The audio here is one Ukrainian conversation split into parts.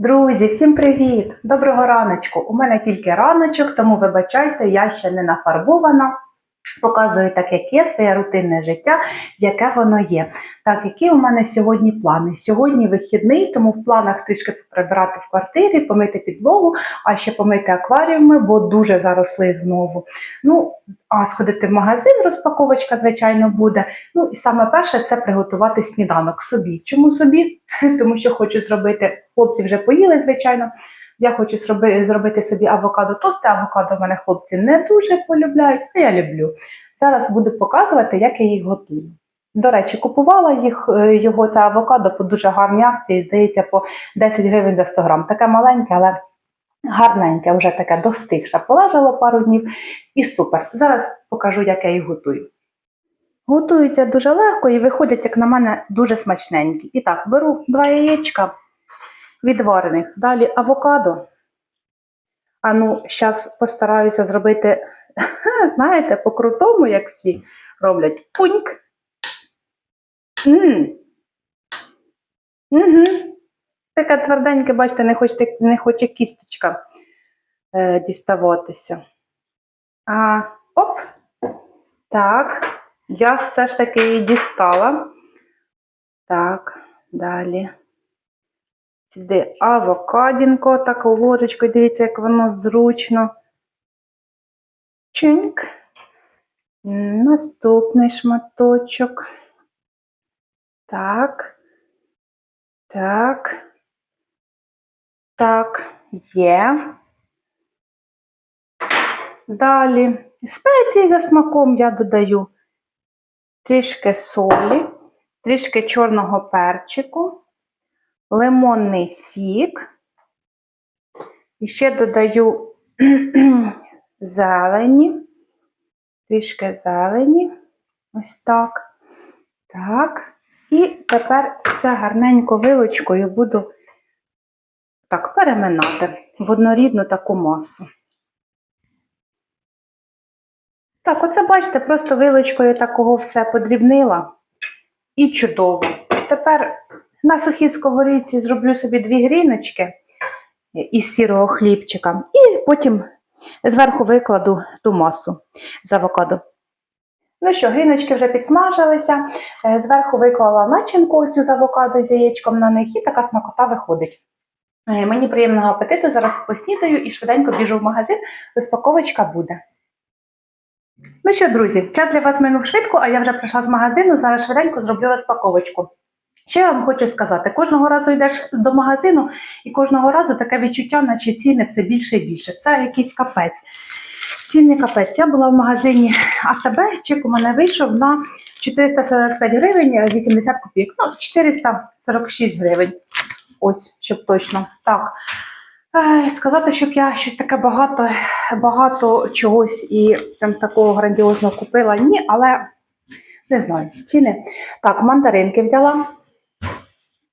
Друзі, всім привіт! Доброго раночку! У мене тільки раночок, тому вибачайте, я ще не нафарбована. Показую так, як є своє рутинне життя, яке воно є. Так, які у мене сьогодні плани? Сьогодні вихідний, тому в планах трішки прибрати в квартирі, помити підлогу, а ще помити акваріуми, бо дуже заросли знову. Ну, а сходити в магазин, розпаковочка, звичайно, буде. Ну і саме перше це приготувати сніданок собі. Чому собі? Тому що хочу зробити, хлопці вже поїли, звичайно. Я хочу зроби- зробити собі авокадо тости. Авокадо в мене хлопці не дуже полюбляють, а я люблю. Зараз буду показувати, як я їх готую. До речі, купувала їх е, його це авокадо по дуже гарній акції, здається, по 10 гривень за 100 грам. Таке маленьке, але гарненьке, вже таке достигше. Полежало пару днів і супер. Зараз покажу, як я їх готую. Готуються дуже легко і виходять, як на мене, дуже смачненькі. І так, беру два яєчка відварених, далі авокадо. А ну, зараз постараюся зробити, знаєте, по-крутому, як всі роблять. Пуньк. М. Угу. Таке тверденьке, бачите, не хоче, не хоче кісточка е, діставатися. А, оп. Так. Я все ж таки її дістала. Так, далі. Сюди авокадінко, так ложечкою, дивіться, як воно зручно. Чинк. Наступний шматочок. Так. Так. Так, є. Далі. Спеції за смаком я додаю трішки солі, трішки чорного перчику, лимонний сік. І ще додаю зелені, трішки зелені. Ось так. Так. І тепер все гарненько вилочкою буду так переминати в однорідну таку масу. Так, оце бачите, просто вилочкою такого все подрібнила. І чудово. Тепер на сухій сковорідці зроблю собі дві гріночки із сірого хлібчика. І потім зверху викладу ту масу з авокадо. Ну що, гріночки вже підсмажилися. Е, Зверху виклала начинку цю з авокадо з яєчком на них, і така смакота виходить. Е, Мені приємного апетиту, зараз поснідаю і швиденько біжу в магазин, розпаковочка буде. Ну що, друзі, час для вас минув швидко, а я вже прийшла з магазину, зараз швиденько зроблю розпаковочку. Що я вам хочу сказати? Кожного разу йдеш до магазину, і кожного разу таке відчуття, наче ціни все більше і більше. Це якийсь капець. Цінний капець. Я була в магазині АТБ, чек у мене вийшов на 445 гривень 80 копійок. Ну, 446 гривень. Ось, щоб точно. Так. Е, Сказати, щоб я щось таке багато, багато чогось і прям такого грандіозного купила, ні, але не знаю, ціни. Так, мандаринки взяла.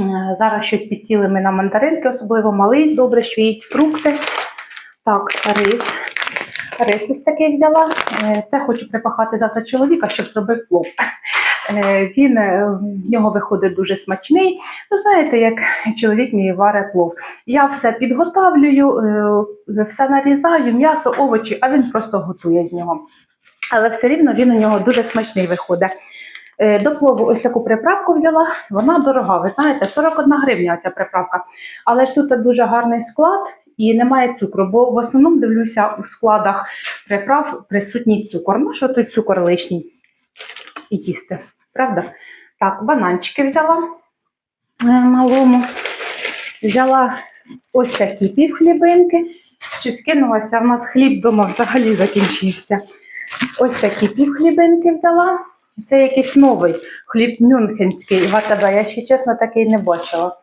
Е, Зараз щось підсіли ми на мандаринки, особливо малий, добре, що їсть фрукти. Так, рис. Рис ось такий взяла. Е, Це хочу припахати завтра чоловіка, щоб зробив плов. Е, Він в нього виходить дуже смачний. Ну, знаєте, як чоловік мій варить плов. Я все підготавлюю, все нарізаю, м'ясо, овочі, а він просто готує з нього. Але все рівно він у нього дуже смачний виходить. Е, До плову ось таку приправку взяла, вона дорога, ви знаєте, 41 гривня ця приправка. Але ж тут дуже гарний склад і немає цукру, бо в основному дивлюся у складах приправ присутній цукор. Ну, що тут цукор лишній і їсти, правда? Так, бананчики взяла е, малому. Взяла ось такі півхлібинки. Що скинулася, у нас хліб вдома взагалі закінчився. Ось такі півхлібинки взяла. Це якийсь новий хліб мюнхенський в. Я ще чесно такий не бачила.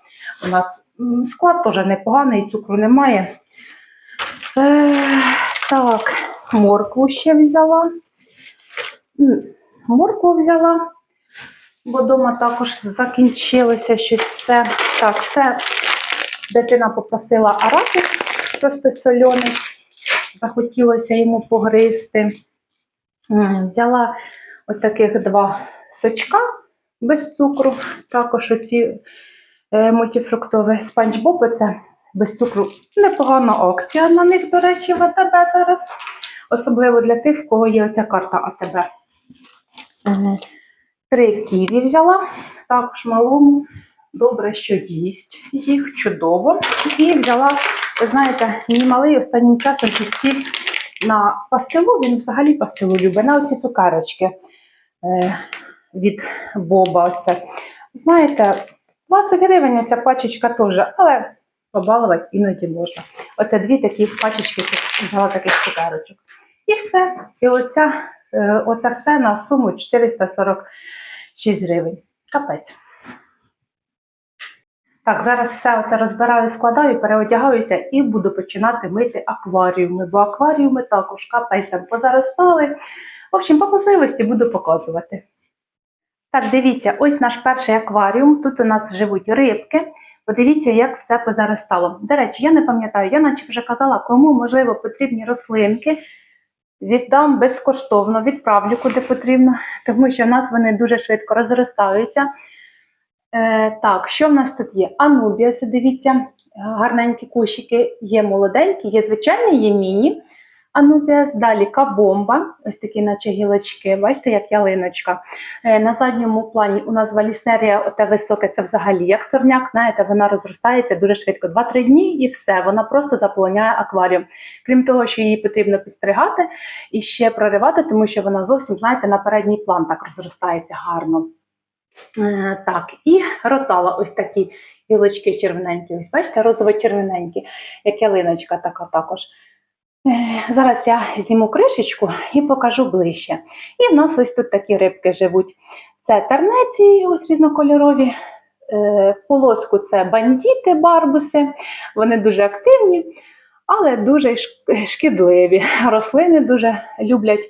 У нас склад теж непоганий, цукру немає. Е, так, моркву ще взяла. Моркву взяла, бо вдома також закінчилося щось все. Так, це дитина попросила арахіс, просто сольоний. Захотілося йому погризти. Взяла Ось таких два сочка без цукру. Також оці е, мультифруктові спанч Боб, це без цукру. Непогана акція на них, до речі, в АТБ зараз. Особливо для тих, в кого є оця карта АТБ. Три ківі взяла, також малому. Добре, що їсть їх чудово. І взяла, ви знаєте, мій малий останнім часом підсів на пастилу, він взагалі пастилу любить, на оці цукерочки е, від Боба. Це. Знаєте, 20 гривень ця пачечка теж, але побалувати іноді можна. Оце дві такі пачечки взяла таких цукерочок. І все. І оця, е, оце все на суму 446 гривень. Капець. Так, зараз все це розбираю, складаю, переодягаюся і буду починати мити акваріуми, бо акваріуми також капець там позаростали. В общем, по можливості буду показувати. Так, дивіться, ось наш перший акваріум. Тут у нас живуть рибки. Подивіться, як все позаростало. До речі, я не пам'ятаю, я наче вже казала, кому можливо потрібні рослинки. Віддам безкоштовно, відправлю куди потрібно, тому що в нас вони дуже швидко розростаються. Е, так, що в нас тут є? Анубіаси, дивіться, гарненькі кущики, є молоденькі, є звичайні, є міні. Анубіас, далі кабомба, ось такі, наче гілочки, бачите, як ялиночка. Е, на задньому плані у нас валіснерія, оте високе, це взагалі як сорняк, знаєте, вона розростається дуже швидко. 2-3 дні і все, вона просто заполоняє акваріум. Крім того, що її потрібно підстригати і ще проривати, тому що вона зовсім, знаєте, на передній план так розростається гарно. Е, Так, і ротала ось такі гілочки червоненькі. Ось бачите, розово-червоненькі, як ялиночка така також. Зараз я зніму кришечку і покажу ближче. І в нас ось тут такі рибки живуть. Це тернеці, ось різнокольорові. Е, В полоску це бандіти, барбуси. Вони дуже активні, але дуже шкідливі. Рослини дуже люблять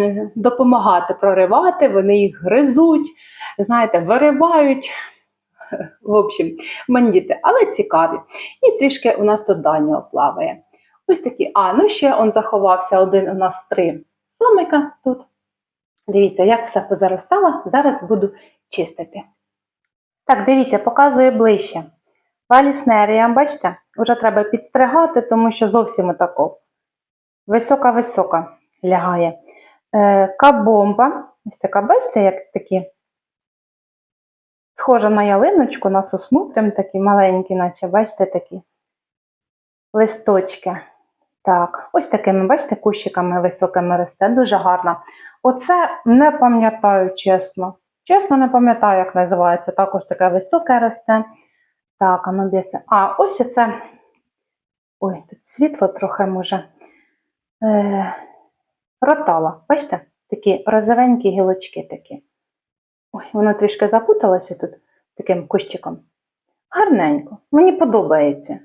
е, допомагати проривати, вони їх гризуть знаєте, виривають. В общем, бандити, але цікаві. І трішки у нас тут даніо плаває. Ось такі. А, ну ще он заховався один у нас три сомика тут. Дивіться, як все позаростало. Зараз буду чистити. Так, дивіться, показую ближче. Валіснерія, бачите, вже треба підстригати, тому що зовсім отако. Висока-висока лягає. Е, кабомба. Ось така, бачите, як такі схожа на ялиночку, на сосну, прям такі маленькі, наче, бачите, такі листочки. Так, ось такими, бачите, кущиками високими росте, дуже гарно. Оце не пам'ятаю чесно. Чесно, не пам'ятаю, як називається. Також таке високе росте. Так, а ну біси. А, ось оце. Ой, тут світло трохи може. Е, ротала. Бачите? Такі розовенькі гілочки такі. Ой, воно трішки запуталося тут таким кущиком. Гарненько, мені подобається.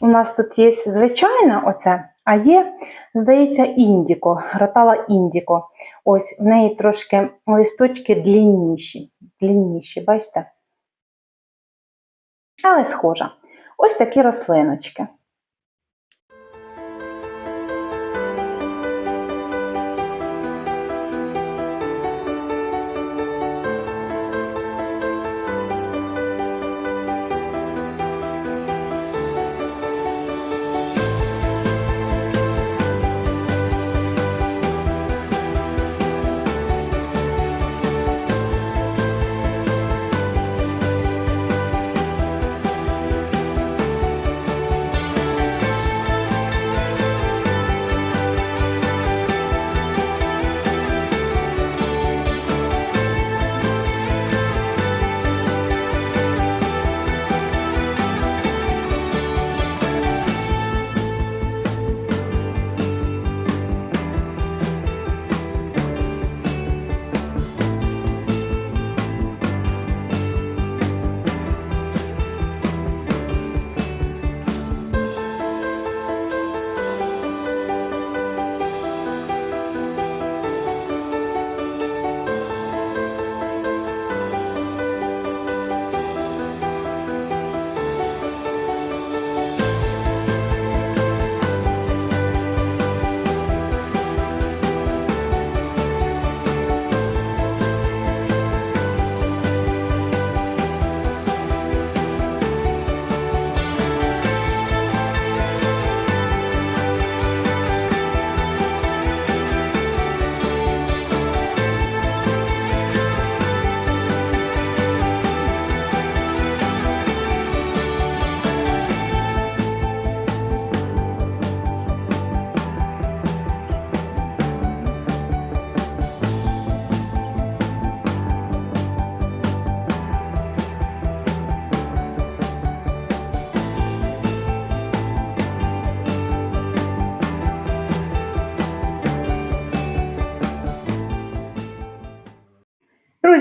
У нас тут є звичайна оце, а є, здається, індіко, ротала індіко. Ось в неї трошки листочки длінніші. длінніші, бачите? Але схожа. Ось такі рослиночки.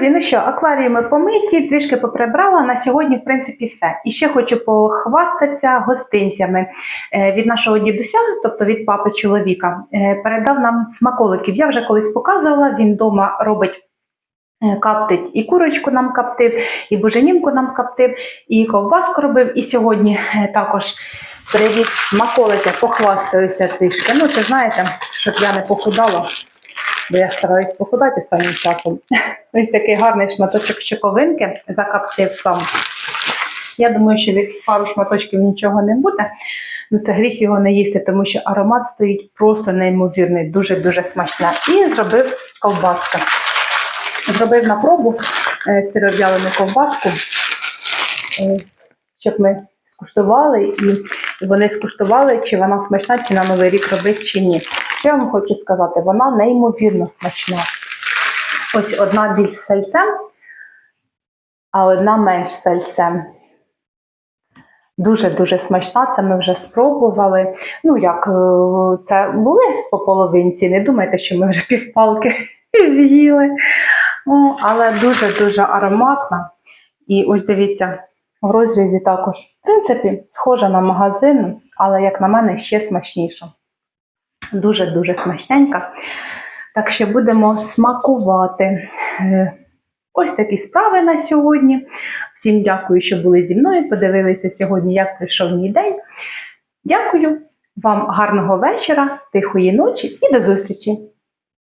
Друзі, ну що, акваріуми помиті, трішки поприбрала. На сьогодні, в принципі, все. І ще хочу похвастатися гостинцями Е, від нашого дідуся, тобто від папи чоловіка. Е, Передав нам смаколиків. Я вже колись показувала, він вдома робить. е, Каптить і курочку нам каптив, і буженінку нам каптив, і ковбаску робив. І сьогодні також привіз смаколики, похвастаюся трішки. Ну, це знаєте, щоб я не похудала, бо я стараюсь похудати останнім часом. Ось такий гарний шматочок щоковинки закаптив сам. Я думаю, що від пару шматочків нічого не буде. Ну, це гріх його не їсти, тому що аромат стоїть просто неймовірний, дуже-дуже смачна. І зробив ковбаску. Зробив на пробу е, сиров'ялену ковбаску, е, щоб ми скуштували, і вони скуштували, чи вона смачна, чи на Новий рік робити, чи ні. Що я вам хочу сказати? Вона неймовірно смачна. Ось одна більш сальцем, а одна менш сальцем. Дуже-дуже смачна, це ми вже спробували. Ну як, е, це були по половинці, не думайте, що ми вже півпалки з'їли. О, але дуже-дуже ароматна. І ось дивіться, в розрізі також, в принципі, схожа на магазин, але, як на мене, ще смачніша. Дуже-дуже смачненька. Так що будемо смакувати. Е, Ось такі справи на сьогодні. Всім дякую, що були зі мною. Подивилися сьогодні, як пройшов мій день. Дякую вам гарного вечора, тихої ночі і до зустрічі!